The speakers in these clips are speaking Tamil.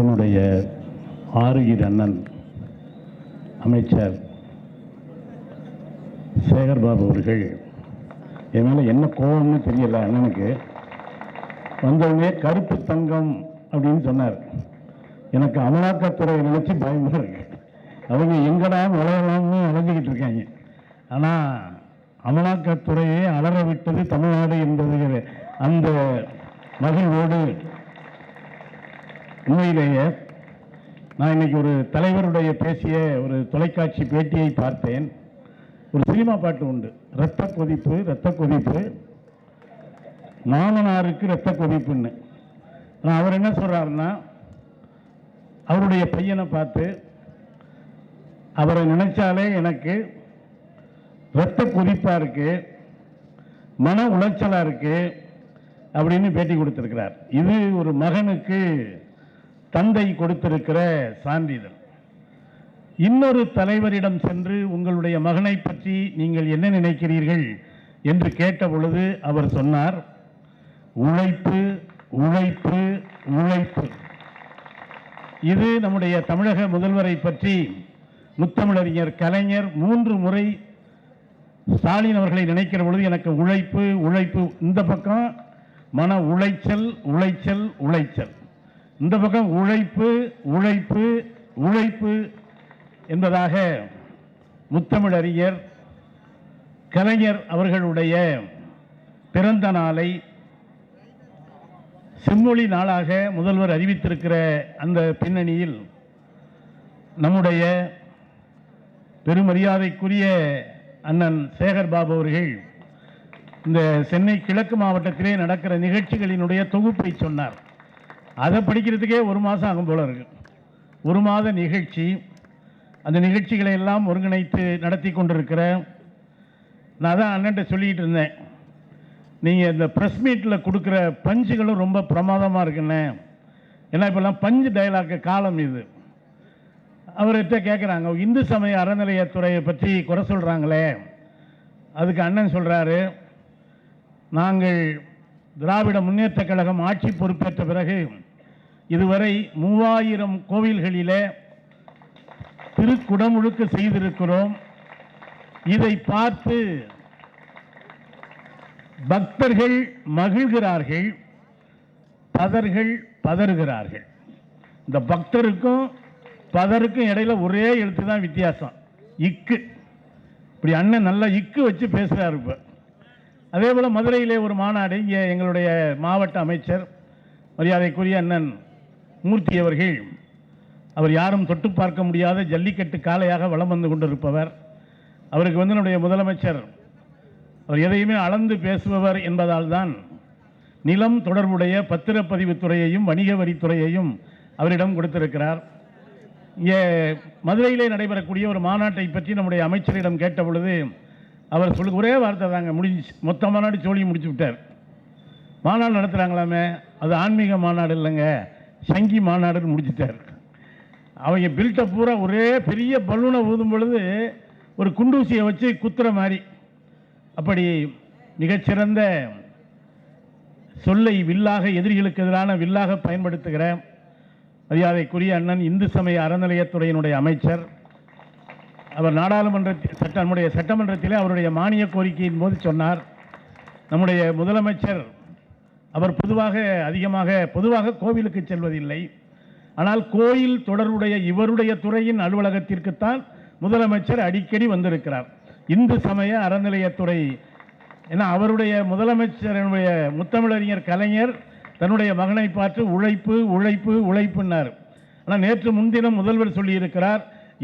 என்னுடைய ஆறுகிர் அண்ணன் அமைச்சர் சேகர்பாபு அவர்கள் என் மேலே என்ன கோபம்னு தெரியல அண்ணனுக்கு. வந்தவுடனே கருப்பு தங்கம் அப்படின்னு சொன்னார். எனக்கு அமலாக்கத்துறையை நினச்சி பயமா இருக்கு. அவங்க எங்கடா நுழையலாம்னு அலைஞ்சிக்கிட்டு இருக்காங்க. ஆனால் அமலாக்கத்துறையை அலற விட்டது தமிழ்நாடு என்பது அந்த மகிழ்வோடு உண்மையிலேயே நான் இன்னைக்கு ஒரு தலைவருடைய பேசிய ஒரு தொலைக்காட்சி பேட்டியை பார்த்தேன். ஒரு சினிமா பாட்டு உண்டு. ரத்த கொதிப்பு ரத்த கொதிப்பு. மாமனாருக்கு ரத்த கொதிப்புன்னு. ஆனால் அவர் என்ன சொல்கிறாருன்னா அவருடைய பையனை பார்த்து அவரை நினைச்சாலே எனக்கு ரத்த கொதிப்பாக இருக்குது மன உளைச்சலாக இருக்குது அப்படின்னு பேட்டி கொடுத்துருக்கிறார். இது ஒரு மகனுக்கு தந்தை கொடுத்திருக்கிற சான்றிதழ் இன்னொரு தலைவரிடம் சென்று உங்களுடைய மகனை பற்றி நீங்கள் என்ன நினைக்கிறீர்கள் என்று கேட்ட பொழுது அவர் சொன்னார் உழைப்பு உழைப்பு உழைப்பு. இது நம்முடைய தமிழக முதல்வரை பற்றி முத்தமிழறிஞர் கலைஞர் மூன்று முறை ஸ்டாலின் அவர்களை நினைக்கிற பொழுது எனக்கு உழைப்பு உழைப்பு இந்த பக்கம் மன உளைச்சல் உளைச்சல் உளைச்சல். இந்த பக்கம் உழைப்பு உழைப்பு உழைப்பு என்பதாக முத்தமிழறிஞர் கலைஞர் அவர்களுடைய பிறந்த நாளை செம்மொழி நாளாக முதல்வர் அறிவித்திருக்கிற அந்த பின்னணியில் நம்முடைய பெருமரியாதைக்குரிய அண்ணன் சேகர் பாபு அவர்கள் இந்த சென்னை கிழக்கு மாவட்டத்திலே நடக்கிற நிகழ்ச்சிகளினுடைய தொகுப்பை சொன்னார். அதை படிக்கிறதுக்கே ஒரு மாதம் ஆகும் போல இருக்கு. ஒரு மாத நிகழ்ச்சி அந்த நிகழ்ச்சிகளை எல்லாம் ஒருங்கிணைத்து நடத்தி கொண்டிருக்கிற நான் தான் அண்ணன்ட்ட சொல்லிக்கிட்டு இருந்தேன். நீங்கள் இந்த ப்ரெஸ் மீட்டில் கொடுக்குற பஞ்சுகளும் ரொம்ப பிரமாதமாக இருக்குண்ணே ஏன்னா இப்போல்லாம் பஞ்சு டைலாக்கு காலம் இது. அவர்கிட்ட கேட்குறாங்க இந்து சமய அறநிலையத்துறையை பற்றி குறை சொல்கிறாங்களே அதுக்கு அண்ணன் சொல்கிறாரு நாங்கள் திராவிட முன்னேற்றக் கழகம் ஆட்சி பொறுப்பேற்ற பிறகு இதுவரை மூவாயிரம் கோவில்களிலே திருக்குடமுழுக்கு செய்திருக்கிறோம். இதை பார்த்து பக்தர்கள் மகிழ்கிறார்கள் பதர்கள் பதறுகிறார்கள். இந்த பக்தருக்கும் பதருக்கும் இடையில ஒரே எழுத்து தான் வித்தியாசம். இக்கு. இப்படி அண்ணன் நல்லா இக்கு வச்சு பேசுகிறார் இப்போ. அதே போல் மதுரையிலே ஒரு மாநாடு இங்கே எங்களுடைய மாவட்ட அமைச்சர் மரியாதைக்குரிய அண்ணன் மூர்த்தி அவர்கள். அவர் யாரும் தொட்டு பார்க்க முடியாத ஜல்லிக்கட்டு காளையாக வலம் வந்து கொண்டிருப்பவர். அவருக்கு வந்து நம்முடைய முதலமைச்சர் அவர் எதையுமே அளந்து பேசுபவர் என்பதால் தான் நிலம் தொடர்புடைய பத்திரப்பதிவு துறையையும் வணிக வரித்துறையையும் அவரிடம் கொடுத்திருக்கிறார். இங்கே மதுரையிலே நடைபெறக்கூடிய ஒரு மாநாட்டை பற்றி நம்முடைய அமைச்சரிடம் கேட்ட பொழுது அவர் சொல்லு ஒரே வார்த்தை தாங்க முடிஞ்சு மொத்த மாநாடு சோழி முடிச்சு விட்டார். மாநாடு நடத்துகிறாங்களாமே அது ஆன்மீக மாநாடு இல்லைங்க. சங்கி மாநாடுன்னு முடிச்சிட்டார். அவங்க பில்ட்டை பூரா ஒரே பெரிய பலூனை ஊதும் பொழுது ஒரு குண்டூசியை வச்சு குத்துற மாதிரி. அப்படி மிகச்சிறந்த சொல்லை வில்லாக எதிரிகளுக்கு எதிரான வில்லாக பயன்படுத்துகிற மரியாதைக்குரிய அண்ணன் இந்து சமய அறநிலையத்துறையினுடைய அமைச்சர். அவர் நாடாளுமன்ற சட்ட நம்முடைய சட்டமன்றத்திலே அவருடைய மானிய கோரிக்கையின் போது சொன்னார். நம்முடைய முதலமைச்சர் அவர் பொதுவாக அதிகமாக பொதுவாக கோவிலுக்கு செல்வதில்லை. ஆனால் கோயில் தொடர்புடைய இவருடைய துறையின் அலுவலகத்திற்குத்தான் முதலமைச்சர் அடிக்கடி வந்திருக்கிறார். இந்து சமய அறநிலையத்துறை ஏன்னா அவருடைய முதலமைச்சரனுடைய முத்தமிழறிஞர் கலைஞர் தன்னுடைய மகனை பார்த்து உழைப்பு உழைப்பு உழைப்புன்னார். ஆனால் நேற்று முன்தினம் முதல்வர் சொல்லியிருக்கிறார்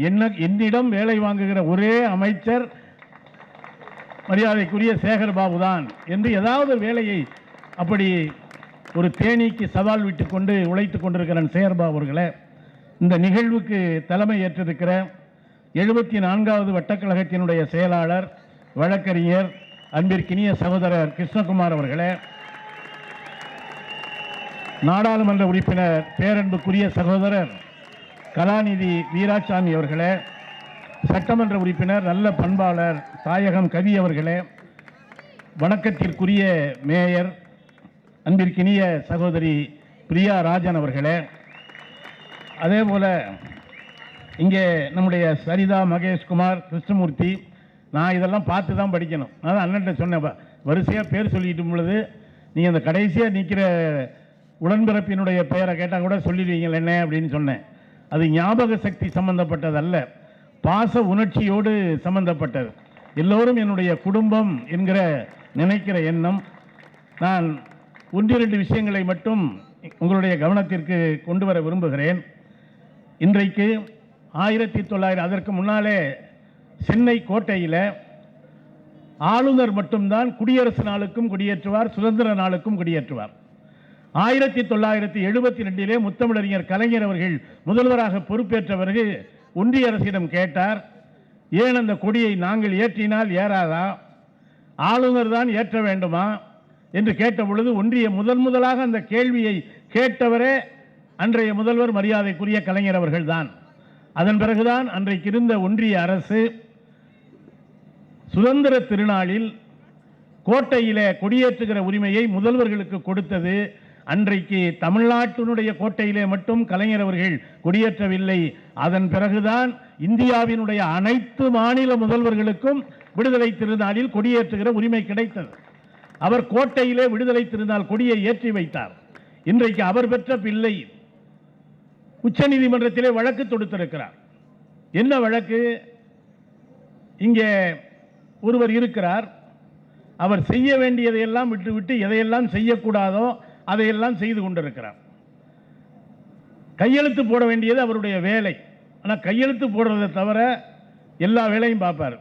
என்ன என்னிடம் வேலை வாங்குகிற ஒரே அமைச்சர் மரியாதைக்குரிய சேகர் பாபு தான் என்று ஏதாவது வேலையை அப்படி ஒரு தேனீக்கு சவால் விட்டு கொண்டு உழைத்து கொண்டிருக்கிற சேர்பா அவர்களே இந்த நிகழ்வுக்கு தலைமை ஏற்றிருக்கிற எழுபத்தி நான்காவது வட்டக்கழகத்தினுடைய செயலாளர் வழக்கறிஞர் அன்பிற்கினிய சகோதரர் கிருஷ்ணகுமார் அவர்களே நாடாளுமன்ற உறுப்பினர் பேரன்புக்குரிய சகோதரர் கலாநிதி வீராசாமி அவர்களே சட்டமன்ற உறுப்பினர் நல்ல பண்பாளர் தாயகம் கவி அவர்களே வணக்கத்திற்குரிய மேயர் அன்பிற்கினிய சகோதரி பிரியா ராஜன் அவர்களே அதே போல் இங்கே நம்முடைய சரிதா மகேஷ்குமார் கிருஷ்ணமூர்த்தி நான் இதெல்லாம் பார்த்து தான் படிக்கணும். நான் தான் அண்ணன்ட்ட சொன்னேன் வரிசையாக பேர் சொல்லிட்டு பொழுது நீங்கள் அந்த கடைசியாக நிற்கிற உடன்பிறப்பினுடைய பெயரை கேட்டால் கூட சொல்லிடுவீங்கள் என்ன அப்படின்னு சொன்னேன். அது ஞாபக சக்தி சம்பந்தப்பட்டதல்ல பாச உணர்ச்சியோடு சம்பந்தப்பட்டது. எல்லோரும் என்னுடைய குடும்பம் என்கிற நினைக்கிற எண்ணம் நான் ஒன்றிரண்டு விஷயங்களை மட்டும் உங்களுடைய கவனத்திற்கு கொண்டு வர விரும்புகிறேன். இன்றைக்கு ஆயிரத்தி தொள்ளாயிரம் அதற்கு முன்னாலே சென்னை கோட்டையில் ஆளுநர் மட்டும்தான் குடியரசு நாளுக்கும் குடியேற்றுவார் சுதந்திர நாளுக்கும் குடியேற்றுவார். ஆயிரத்தி தொள்ளாயிரத்தி எழுபத்தி ரெண்டிலே முத்தமிழறிஞர் கலைஞர் அவர்கள் முதல்வராக பொறுப்பேற்ற பிறகு ஒன்றிய அரசிடம் கேட்டார் ஏன் அந்த கொடியை நாங்கள் ஏற்றினால் ஏறாதா? ஆளுநர் தான் ஏற்ற வேண்டுமா? என்று கேட்ட பொழுது ஒன்றிய முதல் முதலாக அந்த கேள்வியை கேட்டவரே அன்றைய முதல்வர் மரியாதைக்குரிய கலைஞர் அவர்கள்தான். அதன் பிறகுதான் அன்றைக்கு இருந்த ஒன்றிய அரசு சுதந்திர திருநாளில் கோட்டையிலே கொடியேற்றுகிற உரிமையை முதல்வர்களுக்கு கொடுத்தது. அன்றைக்கு தமிழ்நாட்டினுடைய கோட்டையிலே மட்டும் கலைஞர் அவர்கள் கொடியேற்றவில்லை. அதன் பிறகுதான் இந்தியாவினுடைய அனைத்து மாநில முதல்வர்களுக்கும் விடுதலை திருநாளில் கொடியேற்றுகிற உரிமை கிடைத்தது. அவர் கோட்டையிலே விடுதலை திருநாள் கொடியை ஏற்றி வைத்தார். இன்றைக்கு அவர் பெற்ற பிள்ளை உச்சநீதிமன்றத்திலே வழக்கு தொடுத்திருக்கிறார். என்ன வழக்கு? இங்கே ஒருவர் இருக்கிறார். அவர் செய்ய வேண்டியதையெல்லாம் விட்டுவிட்டு எதையெல்லாம் செய்யக்கூடாதோ அதையெல்லாம் செய்து கொண்டிருக்கிறார். கையெழுத்து போட வேண்டியது அவருடைய வேலை. ஆனால் கையெழுத்து போடுறதை தவிர எல்லா வேலையும் பார்ப்பார்.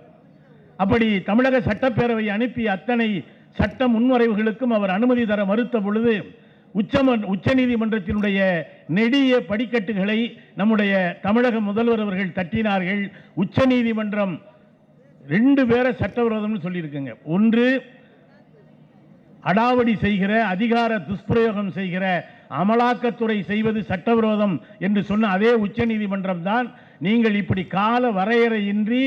அப்படி தமிழக சட்டப்பேரவை அனுப்பி அத்தனை சட்ட முன்வரைவுகளுக்கும் அவர் அனுமதி தர மறுத்த பொழுது உச்சம உச்சநீதிமன்றத்தினுடைய நெடிய படிக்கட்டுகளை நம்முடைய தமிழக முதல்வர் அவர்கள் தட்டினார்கள். உச்சநீதிமன்றம் ரெண்டு பேரை சட்டவிரோதம்னு சொல்லியிருக்குங்க. ஒன்று அடாவடி செய்கிற அதிகார துஷ்பிரயோகம் செய்கிற அமலாக்கத்துறை செய்வது சட்டவிரோதம் என்று சொன்ன அதே உச்சநீதிமன்றம் தான் நீங்கள் இப்படி கால வரையறையின்றி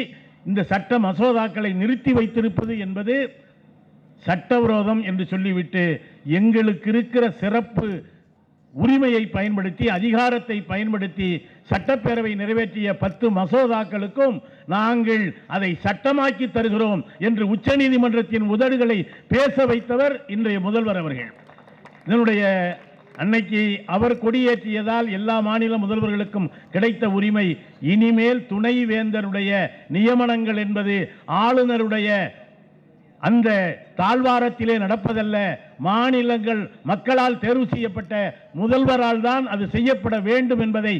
இந்த சட்ட மசோதாக்களை நிறுத்தி வைத்திருப்பது என்பது சட்டவிரோதம் என்று சொல்லிவிட்டு எங்களுக்கு இருக்கிற சிறப்பு உரிமையை பயன்படுத்தி அதிகாரத்தை பயன்படுத்தி சட்டப்பேரவை நிறைவேற்றிய பத்து மசோதாக்களுக்கும் நாங்கள் அதை சட்டமாக்கி தருகிறோம் என்று உச்சநீதிமன்றத்தின் உதடுகளை பேச வைத்தவர் இன்றைய முதல்வர் அவர்கள். இதனுடைய அன்னைக்கு அவர் கொடியேற்றியதால் எல்லா மாநில முதல்வர்களுக்கும் கிடைத்த உரிமை இனிமேல் துணை வேந்தருடைய நியமனங்கள் என்பது ஆளுநருடைய அந்த தாழ்வாரத்திலே நடப்பதல்ல. மாநிலங்கள் மக்களால் தேர்வு செய்யப்பட்ட முதல்வரால் தான் அது செய்யப்பட வேண்டும் என்பதை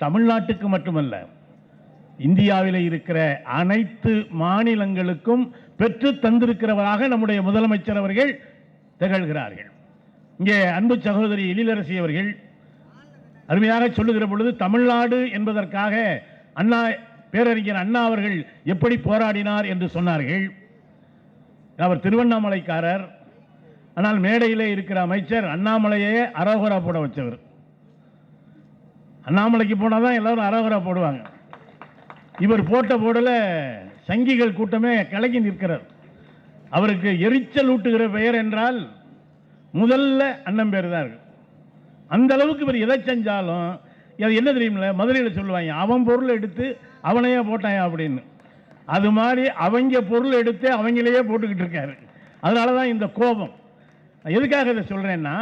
தமிழ்நாட்டுக்கு மட்டுமல்ல இந்தியாவில் இருக்கிற அனைத்து மாநிலங்களுக்கும் பெற்று தந்திருக்கிறவராக நம்முடைய முதலமைச்சர் அவர்கள் திகழ்கிறார்கள். இங்கே அன்பு சகோதரி எழிலரசி அவர்கள் அருமையாக சொல்லுகிற பொழுது தமிழ்நாடு என்பதற்காக அண்ணா பேரறிஞர் அண்ணா அவர்கள் எப்படி போராடினார் என்று சொன்னார்கள். அவர் திருவண்ணாமலைக்காரர். ஆனால் மேடையிலே இருக்கிற அமைச்சர் அண்ணாமலையே அரோகரா போட வச்சவர். அண்ணாமலைக்கு போனால் தான் எல்லோரும் அரோகரா போடுவாங்க. இவர் போட்ட போடல சங்கிகள் கூட்டமே கலங்கி நிற்கிறார். அவருக்கு எரிச்சல் ஊட்டுகிற பெயர் என்றால் முதல்ல அண்ணன் பேர் தான் இருக்கு. அந்த அளவுக்கு இவர் எதை செஞ்சாலும் அது என்ன தெரியுமில்ல? மதுரையில் சொல்லுவாங்க அவன் பொருளை எடுத்து அவனையே போட்டான் அப்படின்னு. அது மாதிரி அவங்க பொருள் எடுத்து அவங்களையே போட்டுக்கிட்டு இருக்காரு. அதனால தான் இந்த கோபம். எதுக்காக இதை சொல்கிறேன்னா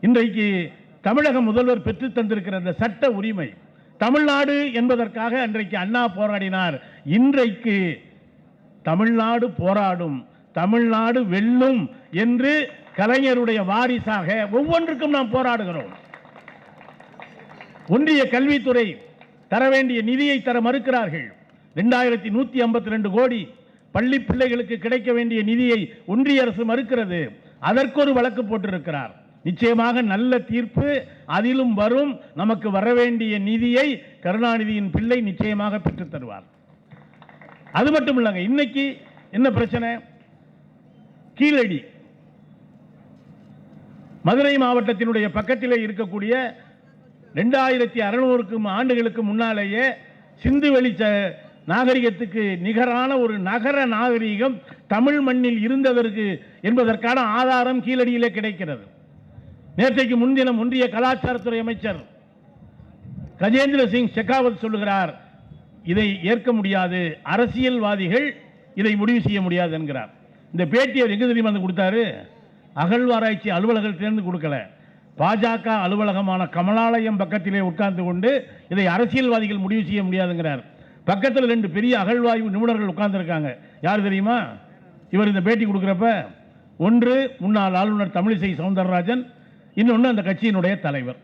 இன்றைக்கு தமிழக முதல்வர் பெற்று தந்திருக்கிற அந்த சட்ட உரிமை தமிழ்நாடு என்பதற்காக அன்றைக்கு அண்ணா போராடினார். இன்றைக்கு தமிழ்நாடு போராடும் தமிழ்நாடு வெல்லும் என்று கலைஞருடைய வாரிசாக ஒவ்வொன்றுக்கும் நாம் போராடுகிறோம். ஒன்றிய கல்வித்துறை தர வேண்டிய நிதியை தர மறுக்கிறார்கள். ரெண்டாயிரத்தி நூத்தி ஐம்பத்தி ரெண்டு கோடி பள்ளி பிள்ளைகளுக்கு கிடைக்க வேண்டிய நிதியை ஒன்றிய அரசு மறுக்கிறது. அதற்கொரு வழக்கு போட்டிருக்கிறார். நிச்சயமாக நல்ல தீர்ப்பு அதிலும் வரும். நமக்கு வர வேண்டிய நிதியை கருணாநிதியின் பிள்ளை நிச்சயமாக பெற்று தருவார். அது மட்டும் இல்லைங்க இன்னைக்கு என்ன பிரச்சனை? கீழடி. மதுரை மாவட்டத்தினுடைய பக்கத்திலே இருக்கக்கூடிய ரெண்டாயிரத்தி அறுநூறுக்கும் ஆண்டுகளுக்கு முன்னாலேயே சிந்துவெளி நாகரிகத்துக்கு நிகரான ஒரு நகர நாகரிகம் தமிழ் மண்ணில் இருந்ததற்கு என்பதற்கான ஆதாரம் கீழடியிலே கிடைக்கிறது. நேற்றைக்கு முன்தினம் ஒன்றிய கலாச்சாரத்துறை அமைச்சர் கஜேந்திர சிங் ஷெகாவத் சொல்லுகிறார் இதை ஏற்க முடியாது. அரசியல்வாதிகள் இதை முடிவு செய்ய முடியாது என்கிறார். இந்த பேட்டி அவர் எங்க தெரியுமா வந்து கொடுத்தாரு? அகழ்வாராய்ச்சி அலுவலகத்திலிருந்து கொடுக்கல. பாஜக அலுவலகமான கமலாலயம் பக்கத்திலே உட்கார்ந்து கொண்டு இதை அரசியல்வாதிகள் முடிவு செய்ய முடியாதுங்கிறார். பக்கத்தில் ரெண்டு பெரிய அகழ்வாய்வு நிபுணர்கள் உட்கார்ந்துருக்காங்க. யார் தெரியுமா? இவர் இந்த பேட்டி கொடுக்குறப்ப ஒன்று முன்னாள் ஆளுநர் தமிழிசை சவுந்தரராஜன் இன்னொன்று அந்த கட்சியினுடைய தலைவர்.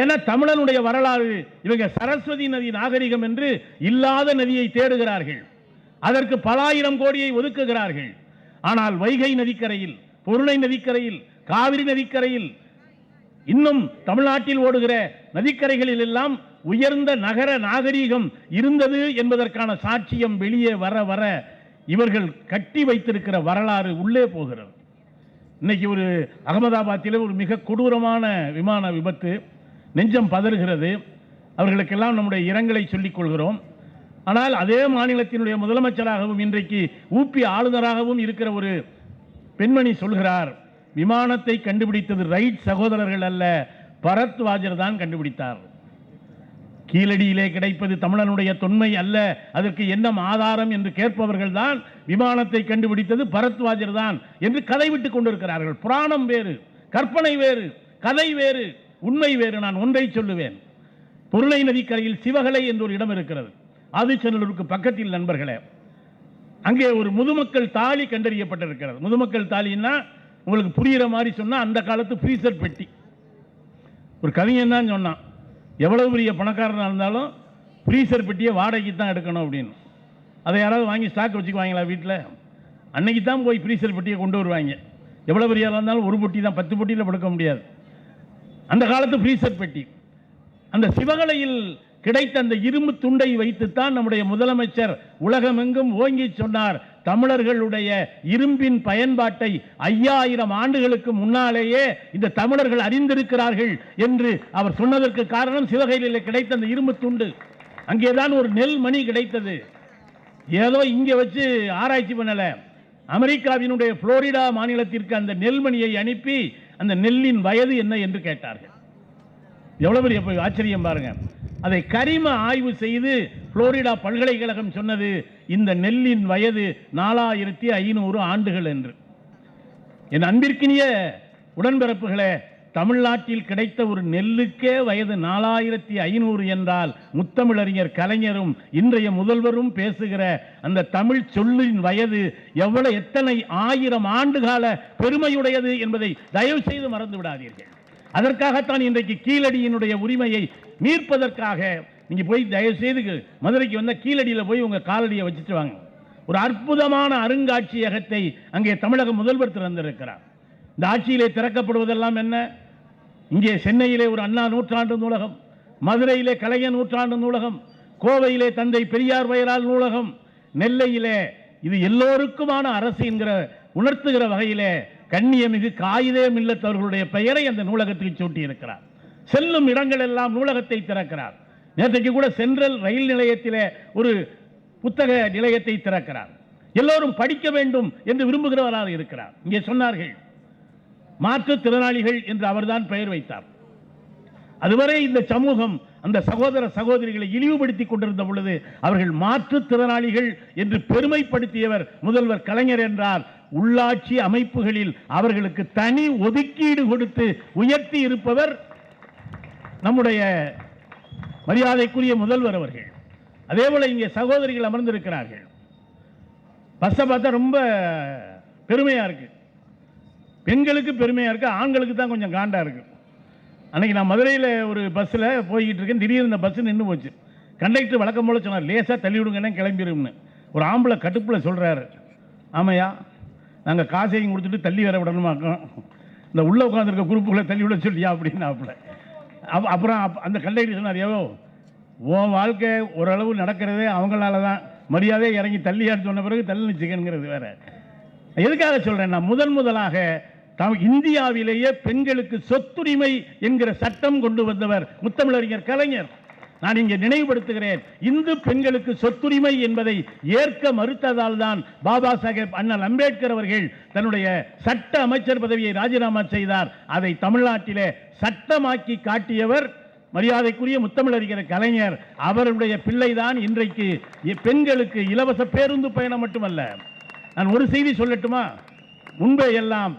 ஏன்னா தமிழனுடைய வரலாறு இவங்க சரஸ்வதி நதி நாகரிகம் என்று இல்லாத நதியை தேடுகிறார்கள். அதற்கு பல ஆயிரம் கோடியை ஒதுக்குகிறார்கள். ஆனால் வைகை நதிக்கரையில் பொருளை நதிக்கரையில் காவிரி நதிக்கரையில் இன்னும் தமிழ்நாட்டில் ஓடுகிற நதிக்கரைகளில் எல்லாம் உயர்ந்த நகர நாகரீகம் இருந்தது என்பதற்கான சாட்சியம் வெளியே வர வர இவர்கள் கட்டி வைத்திருக்கிற வரலாறு உள்ளே போகிறது. இன்னைக்கு ஒரு அகமதாபாத்தில் ஒரு மிக கொடூரமான விமான விபத்து நெஞ்சம் பதறுகிறது. அவர்களுக்கெல்லாம் நம்முடைய இரங்கலை சொல்லிக் கொள்கிறோம். ஆனால் அதே மாநிலத்தினுடைய முதலமைச்சராகவும் இன்றைக்கு ஊப்பி ஆளுநராகவும் இருக்கிற ஒரு பெண்மணி சொல்கிறார் விமானத்தை கண்டுபிடித்தது ரைட் சகோதரர்கள் அல்ல பரத்வாஜர் தான் கண்டுபிடித்தார். கீழடியிலே கிடைப்பது தமிழனுடைய தொன்மை அல்ல. அதற்கு என்ன ஆதாரம் என்று கேட்பவர்கள் தான் விமானத்தை கண்டுபிடித்தது பரத்வாஜர் தான் என்று கதை விட்டு கொண்டிருக்கிறார்கள். புராணம் வேறு கற்பனை வேறு கதை வேறு உண்மை வேறு. நான் ஒன்றை சொல்லுவேன். பொருளை நதிக்கரையில் சிவகலை என்று ஒரு இடம் இருக்கிறது. ஆதிச்சநல்லூருக்கு பக்கத்தில் நண்பர்களே. அங்கே ஒரு முதுமக்கள் தாலி கண்டறியப்பட்டிருக்கிறது. முதுமக்கள் தாலின்னா உங்களுக்கு புரிகிற மாதிரி சொன்னால் அந்த காலத்து ஃப்ரீசர் பெட்டி. ஒரு கவிஞன் தான் சொன்னான். எவ்வளவு பெரிய பணக்காரனாக இருந்தாலும் ஃப்ரீசர் பெட்டியை வாடகைக்கு தான் எடுக்கணும் அப்படின்னு. அதை யாராவது வாங்கி ஸ்டாக் வச்சுக்குவாங்களா வீட்டில் அன்னைக்கு தான் போய் ஃப்ரீசர் பெட்டியை கொண்டு வருவாங்க. எவ்வளோ பெரிய இருந்தாலும் ஒரு பொட்டி தான் பத்து பொட்டியில் படுக்க முடியாது. அந்த காலத்து ஃப்ரீசர் பெட்டி. அந்த சிவகலையில் கிடைத்த அந்த இரும்பு துண்டை வைத்துத்தான் நம்முடைய முதலமைச்சர் உலகமெங்கும் ஓங்கி சொன்னார். தமிழர்களுடைய இரும்பின் பயன்பாட்டை ஐயாயிரம் ஆண்டுகளுக்கு முன்னாலேயே இந்த தமிழர்கள் அறிந்திருக்கிறார்கள் என்று அவர் சொன்னதற்கு காரணம் சிவகையில் கிடைத்த அந்த இரும்பு துண்டு. அங்கேதான் ஒரு நெல் மணி கிடைத்தது. ஏதோ இங்கே வச்சு ஆராய்ச்சி பண்ணல. அமெரிக்காவினுடைய புளோரிடா மாநிலத்திற்கு அந்த நெல்மணியை அனுப்பி அந்த நெல்லின் வயது என்ன என்று கேட்டார்கள். எவ்வளவு பெரிய ஆச்சரியம் பாருங்க. அதை கரிம ஆய்வு செய்து புளோரிடா பல்கலைக்கழகம் சொன்னது இந்த நெல்லின் வயது நாலாயிரத்தி ஐநூறு ஆண்டுகள் என்று. என் அன்பிற்கினிய உடன்பிறப்புகளே தமிழ்நாட்டில் கிடைத்த ஒரு நெல்லுக்கே வயது நாலாயிரத்தி ஐநூறு என்றால் முத்தமிழறிஞர் கலைஞரும் இன்றைய முதல்வரும் பேசுகிற அந்த தமிழ் சொல்லின் வயது எவ்வளவு எத்தனை ஆயிரம் ஆண்டுகால பெருமையுடையது என்பதை தயவு செய்து மறந்து விடாதீர்கள் அதற்காகத்தான் இன்றைக்கு கீழடியினுடைய உரிமையை மீட்பதற்காக நீங்க போய் தயவு செய்து மதுரைக்கு வந்த கீழடியில் போய் உங்க காலடியை வச்சுட்டு வாங்க. ஒரு அற்புதமான அருங்காட்சியகத்தை அங்கே தமிழக முதல்வர் திறந்திருக்கிறார். இந்த ஆட்சியிலே திறக்கப்படுவதெல்லாம் என்ன? இங்கே சென்னையிலே ஒரு அண்ணா நூற்றாண்டு நூலகம் மதுரையிலே கலைஞர் நூற்றாண்டு நூலகம் கோவையிலே தந்தை பெரியார் வயலால் நூலகம் நெல்லையிலே இது எல்லோருக்குமான அரசு என்கிற உணர்த்துகிற வகையிலே கண்ணியமிகு காயிதே மில்லத் அவர்களுடைய பெயரை அந்த நூலகத்தில் சூட்டி இருக்கிறார் செல்லும் இடங்கள் எல்லாம் நூலகத்தை திறக்கிறார். நேற்றைக்கு கூட சென்ட்ரல் ரயில் நிலையத்திலே ஒரு புத்தக நிலையத்தை திறக்கிறார். எல்லோரும் படிக்க வேண்டும் என்று விரும்புகிறவராக இருக்கிறார். இங்கே சொன்னார்கள் மாற்றுத்திறனாளிகள் என்று அவர்தான் பெயர் வைத்தார். அதுவரை இந்த சமூகம் அந்த சகோதர சகோதரிகளை இழிவுபடுத்திக் கொண்டிருந்த பொழுது அவர்கள் மாற்றுத்திறனாளிகள் என்று பெருமைப்படுத்தியவர் முதல்வர் கலைஞர் என்றார். உள்ளாட்சி அமைப்புகளில் அவர்களுக்கு தனி ஒதுக்கீடு கொடுத்து உயர்த்தி இருப்பவர் நம்முடைய மரியாதைக்குரிய முதல்வர் அவர்கள். அதே போல இங்கே சகோதரிகள் அமர்ந்திருக்கிறார்கள். பஸ்ஸை பார்த்தா ரொம்ப பெருமையாக இருக்கு. பெண்களுக்கு பெருமையாக இருக்கு ஆண்களுக்கு தான் கொஞ்சம் காண்டாக இருக்கு. அன்னைக்கு நான் மதுரையில் ஒரு பஸ்ஸில் போய்கிட்டு இருக்கேன் திடீர்னு இந்த பஸ் நின்று போச்சு. கண்டக்டர் வழக்கம் போல சொன்னார் லேசாக தள்ளி விடுங்கன்னு கிளம்பிடும்னு ஒரு ஆம்பளை கடுப்பில் சொல்கிறாரு ஆமையா நாங்கள் காசையும் கொடுத்துட்டு தள்ளி வர விடணுமாக்கோம் இந்த உள்ளே உட்காந்துருக்க குரூப்புகளை தள்ளி விட சொல்லியா அப்படின்னாப்புல. அப்ப அப்புறம் அப்ப- அந்த கண்டக்டர் சொன்னார் ஏவோ உன் வாழ்க்கை ஓரளவு நடக்கிறதே அவங்களால தான் மரியாதையை இறங்கி தள்ளியான்னு சொன்ன பிறகு தள்ளி சிக்கனுங்கிறது வேற. எதுக்காக சொல்கிறேன் நான் முதன் முதலாக தம் இந்தியாவிலேயே பெண்களுக்கு சொத்துரிமை என்கிற சட்டம் கொண்டு வந்தவர் முத்தமிழறிஞர் கலைஞர். நான் இங்கே நினைவுபடுத்துகிறேன். இந்து பெண்களுக்கு சொத்துரிமை என்பதை ஏற்க மறுத்ததால் தான் பாபா சாஹேப் அண்ணல் அம்பேத்கர் அவர்கள் தன்னுடைய சட்ட அமைச்சர் பதவியை ராஜினாமா செய்தார். அதை தமிழ்நாட்டிலே சட்டமாக்கி காட்டியவர் மரியாதைக்குரிய முத்தமிழறிகிற கலைஞர். அவருடைய பிள்ளைதான் இன்றைக்கு பெண்களுக்கு இலவச பேருந்து பயணம் மட்டுமல்ல. நான் ஒரு செய்தி சொல்லட்டுமா? முன்பே எல்லாம்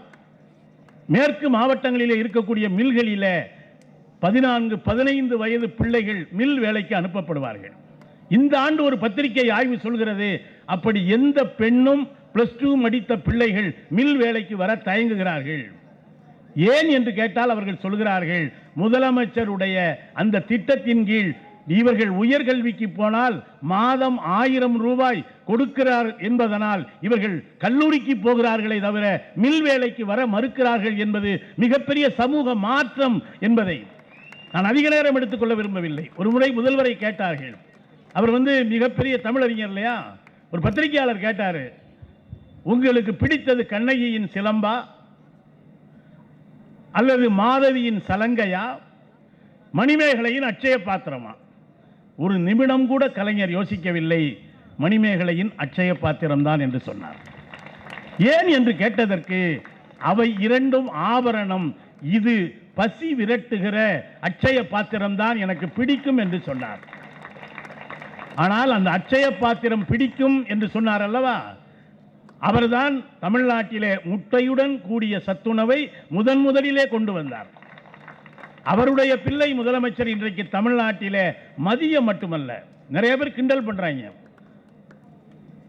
மேற்கு மாவட்டங்களிலே இருக்கக்கூடிய மில்களிலே பதினான்கு பதினைந்து வயது பிள்ளைகள் மில் வேலைக்கு அனுப்பப்படுவார்கள். இந்த ஆண்டு ஒரு பத்திரிகை ஆய்வு சொல்கிறது அப்படி எந்த பெண்ணும் பிளஸ் டூ மடித்த பிள்ளைகள் மில் வேலைக்கு வர தயங்குகிறார்கள்? ஏன் என்று கேட்டால் அவர்கள் சொல்கிறார்கள் முதலமைச்சருடைய அந்த திட்டத்தின் கீழ் இவர்கள் உயர்கல்விக்கு போனால் மாதம் ஆயிரம் ரூபாய் கொடுக்கிறார் என்பதனால் இவர்கள் கல்லூரிக்கு போகிறார்களே தவிர மில் வேலைக்கு வர மறுக்கிறார்கள் என்பது மிகப்பெரிய சமூக மாற்றம் என்பதை நான் அதிக நேரம் எடுத்துக்கொள்ள விரும்பவில்லை. ஒரு முறை முதல்வரை கேட்டார்கள். அவர் வந்து மிகப்பெரிய தமிழறிஞர் இல்லையா? ஒரு பத்திரிகையாளர் கேட்டாரு. உங்களுக்கு பிடித்தது கண்ணகியின் சிலம்பா? அல்லது மாதவியின் சலங்கையா? மணிமேகலையின் அட்சய பாத்திரமா? ஒரு நிமிடம் கூட கலைஞர் யோசிக்கவில்லை. மணிமேகலையின் அட்சய பாத்திரம்தான் என்று சொன்னார். ஏன் என்று கேட்டதற்கு அவை இரண்டும் ஆபரணம். இது பசி விரட்டுகிற அட்சய பாத்திரம்தான் எனக்கு பிடிக்கும் என்று சொன்னார். ஆனால் அந்த அட்சய பாத்திரம் பிடிக்கும் என்று சொன்னார் அல்லவா? அவர்தான் தமிழ்நாட்டிலே முட்டையுடன் கூடிய சத்துணவை முதன் முதலிலே கொண்டு வந்தார். அவருடைய பிள்ளை முதலமைச்சர் இன்றைக்கு தமிழ்நாட்டிலே மதியம் மட்டுமல்ல. நிறைய பேர் கிண்டல் பண்றாங்க.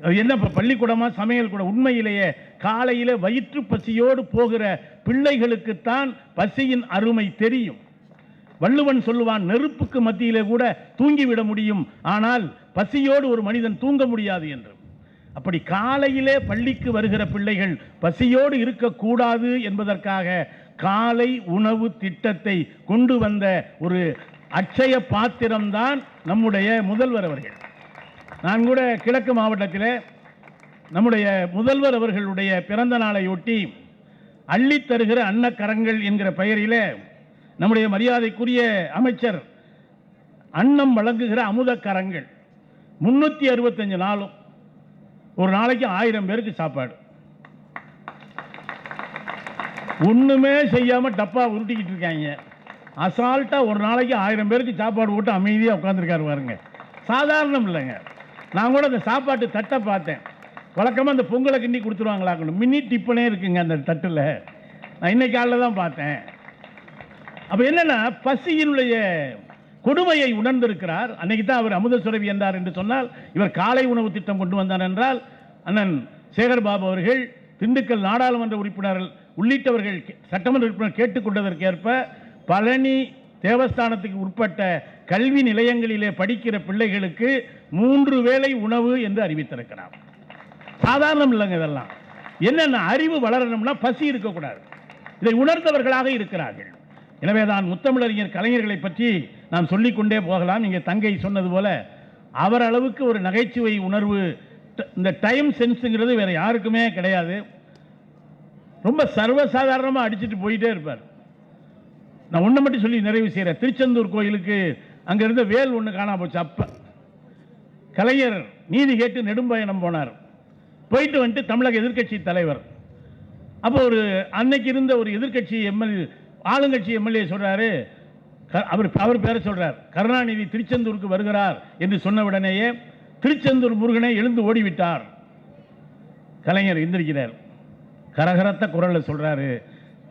என்ன பள்ளிக்கூடமா சமையல் கூட உண்மையிலேயே காலையில் வயிற்று பசியோடு போகிற பிள்ளைகளுக்குத்தான் பசியின் அருமை தெரியும். வள்ளுவன் சொல்லுவான் நெருப்புக்கு மத்தியிலே கூட தூங்கிவிட முடியும். ஆனால் பசியோடு ஒரு மனிதன் தூங்க முடியாது என்று அப்படி காலையிலே பள்ளிக்கு வருகிற பிள்ளைகள் பசியோடு இருக்கக்கூடாது என்பதற்காக காலை உணவு திட்டத்தை கொண்டு வந்த ஒரு அட்சய பாத்திரம்தான் நம்முடைய முதல்வர் அவர்கள். நான் கூட கிழக்கு மாவட்டத்தில் நம்முடைய முதல்வர் அவர்களுடைய பிறந்த நாளையொட்டி அள்ளித்தருகிற அன்னக்கரங்கள் என்கிற பெயரிலே நம்முடைய மரியாதைக்குரிய அமைச்சர் அன்னம் வழங்குகிற அமுதக்கரங்கள். முன்னூற்றி அறுபத்தஞ்சு நாளும். ஒரு நாளைக்கு ஆயிரம் பேருக்கு சாப்பாடு. ஒன்றுமே செய்யாமல் டப்பா உருட்டிக்கிட்டு இருக்காங்க. அசால்ட்டாக ஒரு நாளைக்கு ஆயிரம் பேருக்கு சாப்பாடு போட்டு அமைதியாக உட்காந்துருக்காரு பாருங்க. சாதாரணம் இல்லைங்க. நான் கூட அந்த சாப்பாட்டு தட்டை பார்த்தேன். வழக்கமாக அந்த பொங்கலை கிண்டி கொடுத்துருவாங்களாக்கணும். மினி டிப்பனே இருக்குங்க அந்த தட்டில். நான் இன்னைக்கு காலையில் தான் பார்த்தேன். அப்போ என்னென்னா பசியினுடைய கொடுமையை உணர்ந்திருக்கிறார். அன்னைக்கு தான் அவர் அமுத சுரவி என்றார் என்று சொன்னால் இவர் காலை உணவு திட்டம் கொண்டு வந்தார் என்றால் அண்ணன் சேகர் பாபு அவர்கள் திண்டுக்கல் நாடாளுமன்ற உறுப்பினர்கள் உள்ளிட்டவர்கள் கே- சட்டமன்ற உறுப்பினர் கேட்டுக்கொண்டதற்கேற்ப பழனி தேவஸ்தானத்துக்கு உட்பட்ட கல்வி நிலையங்களிலே படிக்கிற பிள்ளைகளுக்கு மூன்று வேளை உணவு என்று அறிவித்திருக்கிறார். சாதாரணம் இல்லைங்க இதெல்லாம். என்னென்ன அறிவு வளரணும்னா பசி இருக்கக்கூடாது. இதை உணர்ந்தவர்களாக இருக்கிறார்கள். எனவே தான் முத்தமிழறிஞர் கலைஞர்களை பற்றி நாம் சொல்லிக்கொண்டே போகலாம். இங்கே தங்கை சொன்னது போல அவர் அளவுக்கு ஒரு நகைச்சுவை உணர்வு இந்த டைம் சென்ஸுங்கிறது வேறு யாருக்குமே கிடையாது. ரொம்ப சர்வசாதாரணமாக அடிச்சுட்டு போயிட்டே இருப்பார். நான் ஒன்றை மட்டும் சொல்லி நிறைவு செய்கிறேன் திருச்செந்தூர் கோயிலுக்கு அங்கே இருந்த வேல் ஒன்று காணாம போச்சு. அப்போ கலைஞர் நீதி கேட்டு நெடும்பயணம் போனார். போயிட்டு வந்துட்டு தமிழக எதிர்க்கட்சி தலைவர். அப்போ ஒரு அன்னைக்கு இருந்த ஒரு எதிர்க்கட்சி எம்எல்ஏ ஆளுங்கட்சி எம்எல்ஏ சொல்றாரு க- அவர் அவர் பேரை சொல்றார் கருணாநிதி திருச்செந்தூருக்கு வருகிறார் என்று சொன்ன உடனேயே திருச்செந்தூர் முருகனை எழுந்து ஓடிவிட்டார். கலைஞர் எந்திரிக்கிறார். கரகரத்த குரலில் சொல்றாரு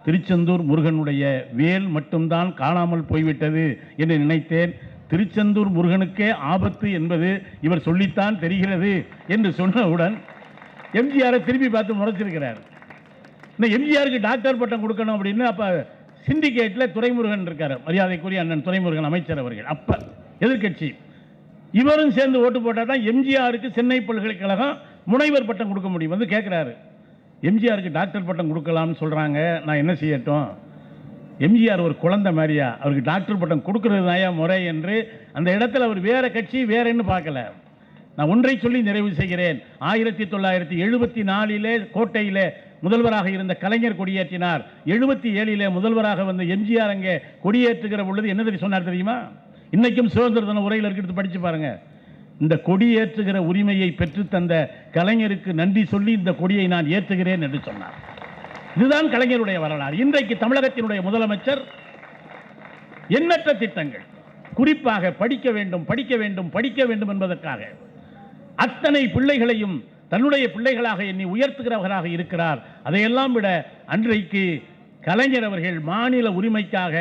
திருச்செந்தூர் முருகனுடைய வேல் மட்டும்தான் காணாமல் போய்விட்டது என்று நினைத்தேன். திருச்செந்தூர் முருகனுக்கே ஆபத்து என்பது இவர் சொல்லித்தான் தெரிகிறது என்று சொன்னவுடன் எம்ஜிஆரை திரும்பி பார்த்து முறைச்சிருக்கிறார். இந்த எம்ஜிஆருக்கு டாக்டர் பட்டம் கொடுக்கணும் அப்படின்னு அப்போ சிண்டிகேட்டில் துறைமுருகன் இருக்கார். மரியாதைக்குரிய அண்ணன் துறைமுருகன் அமைச்சர் அவர்கள். அப்போ எதிர்க்கட்சி. இவரும் சேர்ந்து ஓட்டு போட்டால் தான் எம்ஜிஆருக்கு சென்னை பல்கலைக்கழகம் முனைவர் பட்டம் கொடுக்க முடியும் வந்து கேட்குறாரு எம்ஜிஆருக்கு டாக்டர் பட்டம் கொடுக்கலாம்னு சொல்கிறாங்க நான் என்ன செய்யட்டும்? எம்ஜிஆர் ஒரு குழந்தை மாதிரியா? அவருக்கு டாக்டர் பட்டம் கொடுக்கறது தாயா முறை என்று அந்த இடத்துல அவர் வேறு கட்சி வேறன்னு பார்க்கல. நான் ஒன்றை சொல்லி நிறைவு செய்கிறேன். ஆயிரத்தி தொள்ளாயிரத்தி எழுபத்தி நாலிலே கோட்டையிலே முதல்வராக இருந்த கலைஞர் கொடியேற்றினார். எழுபத்தி ஏழிலே முதல்வராக வந்த எம்ஜிஆர் அங்கே கொடியேற்றுகிற பொழுது என்ன தெரியும் சொன்னார் தெரியுமா? இன்னைக்கும் சுதந்திர தின உரையில் இருக்கிறது படிச்சு பாருங்க. இந்த கொடியேற்றுகிற உரிமையை பெற்று தந்த கலைஞருக்கு நன்றி சொல்லி இந்த கொடியை நான் ஏற்றுகிறேன் என்று சொன்னார். இதுதான் கலைஞருடைய வரலாறு. இன்றைக்கு தமிழகத்தினுடைய முதலமைச்சர் எண்ணற்ற திட்டங்கள். குறிப்பாக படிக்க வேண்டும் படிக்க வேண்டும் படிக்க வேண்டும் என்பதற்காக அத்தனை பிள்ளைகளையும் தன்னுடைய பிள்ளைகளாக எண்ணி உயர்த்துகிறவராக இருக்கிறார். அதையெல்லாம் விட அன்றைக்கு கலைஞர் அவர்கள் மாநில உரிமைக்காக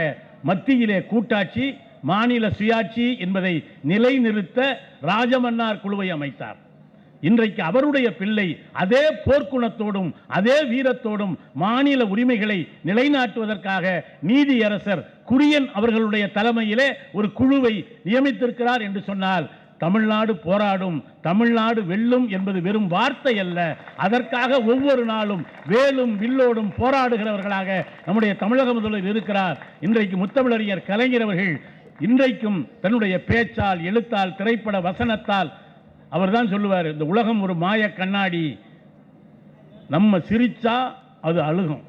மத்தியிலே கூட்டாட்சி மாநில சுயாட்சி என்பதை நிலைநிறுத்த ராஜமன்னார் குழுவை அமைத்தார். இன்றைக்கு அவருடைய பிள்ளை அதே போர்க்குணத்தோடும் அதே வீரத்தோடும் மாநில உரிமைகளை நிலைநாட்டுவதற்காக நீதியரசர் குரியன் அவர்களுடைய தலைமையிலே ஒரு குழுவை நியமித்திருக்கிறார் என்று சொன்னால் தமிழ்நாடு போராடும் தமிழ்நாடு வெல்லும் என்பது வெறும் வார்த்தை அல்ல. அதற்காக ஒவ்வொரு நாளும் வேலும் வில்லோடும் போராடுகிறவர்களாக நம்முடைய தமிழக முதல்வர் இருக்கிறார். இன்றைக்கு முத்தமிழறிஞர் கலைஞர் அவர்கள் இன்றைக்கும் தன்னுடைய பேச்சால் எழுத்தால் திரைப்பட வசனத்தால் அவர் தான் சொல்லுவார் இந்த உலகம் ஒரு மாய கண்ணாடி. நம்ம சிரிச்சா அது அழுகும்.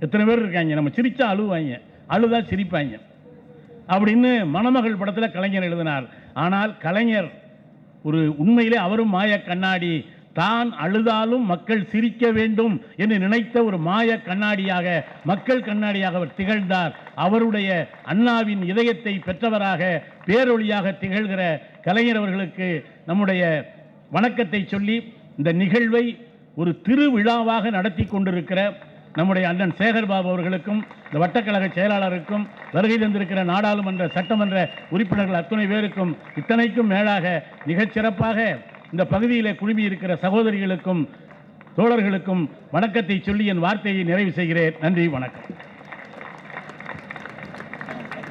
எத்தனை பேர் இருக்காங்க? நம்ம சிரிச்சா அழுவாங்க. அழுதா சிரிப்பாங்க. அப்படின்னு மணமகள் படத்தில் கலைஞர் எழுதினார். ஆனால் கலைஞர் ஒரு உண்மையிலே அவரும் மாய கண்ணாடி. தான் அழுதாலும் மக்கள் சிரிக்க வேண்டும் என்று நினைத்த ஒரு மாய கண்ணாடியாக மக்கள் கண்ணாடியாக அவர் திகழ்ந்தார். அவருடைய அண்ணாவின் இதயத்தை பெற்றவராக பேரொழியாக திகழ்கிற கலைஞர் அவர்களுக்கு நம்முடைய வணக்கத்தை சொல்லி இந்த நிகழ்வை ஒரு திருவிழாவாக நடத்தி கொண்டிருக்கிற நம்முடைய அண்ணன் சேகர்பாபு அவர்களுக்கும் இந்த வட்டக்கழக செயலாளருக்கும் வருகை தந்திருக்கிற நாடாளுமன்ற சட்டமன்ற உறுப்பினர்கள் அத்துணை பேருக்கும் இத்தனைக்கும் மேலாக மிகச்சிறப்பாக இந்த பகுதியிலே குழுமி இருக்கிற சகோதரிகளுக்கும் தோழர்களுக்கும் வணக்கத்தை சொல்லி என் வார்த்தையை நிறைவு செய்கிறேன். நன்றி வணக்கம்.